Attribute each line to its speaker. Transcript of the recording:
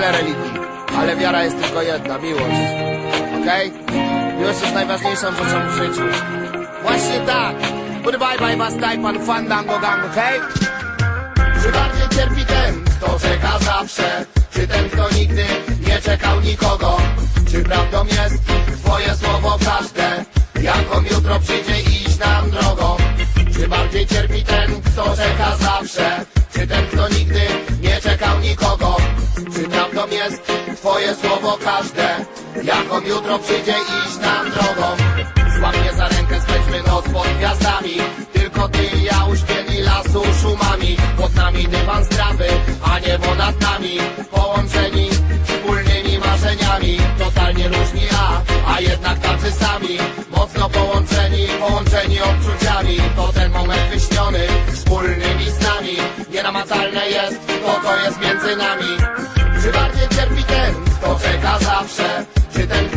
Speaker 1: religii, ale wiara jest tylko jedna, miłość. Okej? Miłość jest najważniejszą rzeczą w życiu. Właśnie tak. Goodbye, bye, staj, pan fandango gang, okej? Czy bardziej cierpi ten, kto czeka zawsze? Czy ten, kto nigdy nie czekał nikogo? Jest twoje słowo każde? Jaką jutro przyjdzie iść nam drogą? Złap mnie za rękę, spędźmy noc pod gwiazdami. Tylko ty i ja uśpieni lasu szumami. Pod nami dywan strawy, a niebo nad nami. Połączeni wspólnymi marzeniami. Totalnie różni, a, a jednak tacy sami. Mocno połączeni, połączeni odczuciami. To ten moment wyśniony wspólnymi snami. Nienamacalne jest to, co jest między nami czy bardziej cierpi ten, kto czeka zawsze? Czy ten,